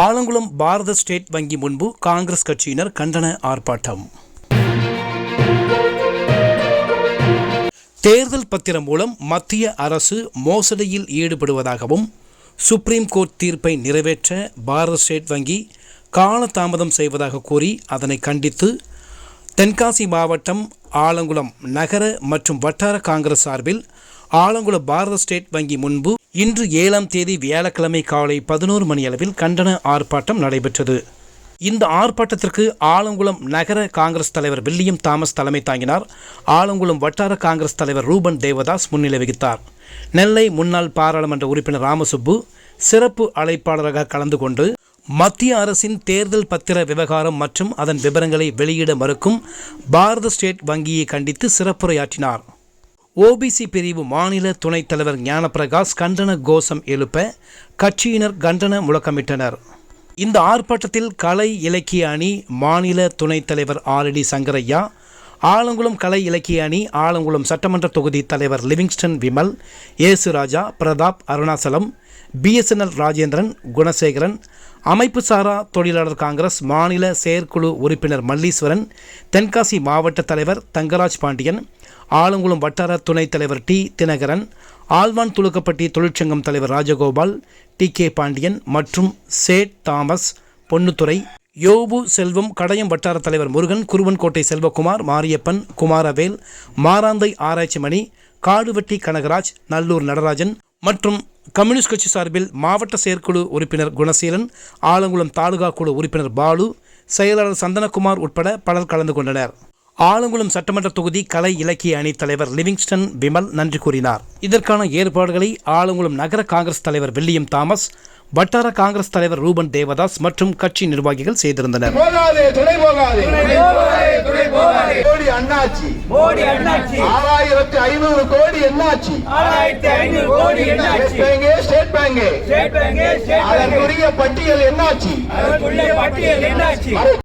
ஆலங்குளம் பாரத state வங்கி முன்பு காங்கிரஸ் கட்சியினர் கண்டன ஆர்ப்பாட்டம். தேர்தல் பத்திரம் மூலம் மத்திய அரசு மோசடியில் ஈடுபடுவதாகவும் சுப்ரீம் கோர்ட் தீர்ப்பை நிறைவேற்ற பாரத ஸ்டேட் வங்கி காலதாமதம் செய்வதாக கூறி அதனை கண்டித்து தென்காசி மாவட்டம் ஆலங்குளம் நகர மற்றும் வட்டார காங்கிரஸ் சார்பில் ஆலங்குளம் பாரத ஸ்டேட் வங்கி முன்பு இன்று ஏழாம் தேதி வியாழக்கிழமை காலை பதினோரு மணி அளவில் கண்டன ஆர்ப்பாட்டம் நடைபெற்றது. இந்த ஆர்ப்பாட்டத்திற்கு ஆலங்குளம் நகர காங்கிரஸ் தலைவர் வில்லியம் தாமஸ் தலைமை தாங்கினார். ஆலங்குளம் வட்டார காங்கிரஸ் தலைவர் ரூபன் தேவதாஸ் முன்னிலை வகித்தார். நெல்லை முன்னாள் பாராளுமன்ற உறுப்பினர் ராமசுப்பு சிறப்பு அழைப்பாளராக கலந்து கொண்டு மத்திய அரசின் தேர்தல் பத்திர விவகாரம் மற்றும் அதன் விவரங்களை வெளியிட மறுக்கும் பாரத ஸ்டேட் வங்கியை கண்டித்து சிறப்புரையாற்றினார். ஓபிசி பிரிவு மாநில துணைத் தலைவர் ஞானப்பிரகாஷ் கண்டன கோஷம் எழுப்ப கட்சியினர் கண்டன முழக்கமிட்டனர். இந்த ஆர்ப்பாட்டத்தில் கலை இலக்கிய அணி மாநில துணைத் தலைவர் ஆரடி சங்கரையா ஆலங்குளம் கலை இலக்கிய அணி ஆலங்குளம் சட்டமன்ற தொகுதி தலைவர் லிவிங்ஸ்டன் விமல் ஏசுராஜா பிரதாப் அருணாசலம் பிஎஸ்என்எல் ராஜேந்திரன் குணசேகரன் அமைப்பு சாரா தொழிலாளர் காங்கிரஸ் மாநில செயற்குழு உறுப்பினர் மல்லீஸ்வரன் தென்காசி மாவட்ட தலைவர் தங்கராஜ் பாண்டியன் ஆலங்குளம் வட்டார துணைத் தலைவர் டி தினகரன் ஆழ்வான் துலுக்கப்பட்டி தொழிற்சங்கம் தலைவர் ராஜகோபால் டி கே பாண்டியன் மற்றும் சேட் தாமஸ் பொன்னுத்துறை யோபு செல்வம் கடையம் வட்டார தலைவர் முருகன் குருவன்கோட்டை செல்வகுமார் மாரியப்பன் குமாரவேல் மாராந்தை ஆராய்ச்சி மணி காடுவெட்டி கனகராஜ் நல்லூர் நடராஜன் மற்றும் கம்யூனிஸ்ட் கட்சி சார்பில் மாவட்ட செயற்குழு உறுப்பினர் குணசீலன் ஆலங்குளம் தாலுகா குழு உறுப்பினர் பாலு செயலாளர் சந்தனகுமார் உட்பட பலர் கலந்து கொண்டனர். ஆலங்குளம் சட்டமன்ற தொகுதி கலை இலக்கிய அணி தலைவர் லிவிங்ஸ்டன் விமல் நன்றி கூறினார். இதற்கான ஏற்பாடுகளை ஆலங்குளம் நகர காங்கிரஸ் தலைவர் வில்லியம் தாமஸ் வட்டார காங்கிரஸ் தலைவர் ரூபன் தேவதாஸ் மற்றும் கட்சி நிர்வாகிகள் செய்திருந்தனர். பட்டியல் என்னாச்சு?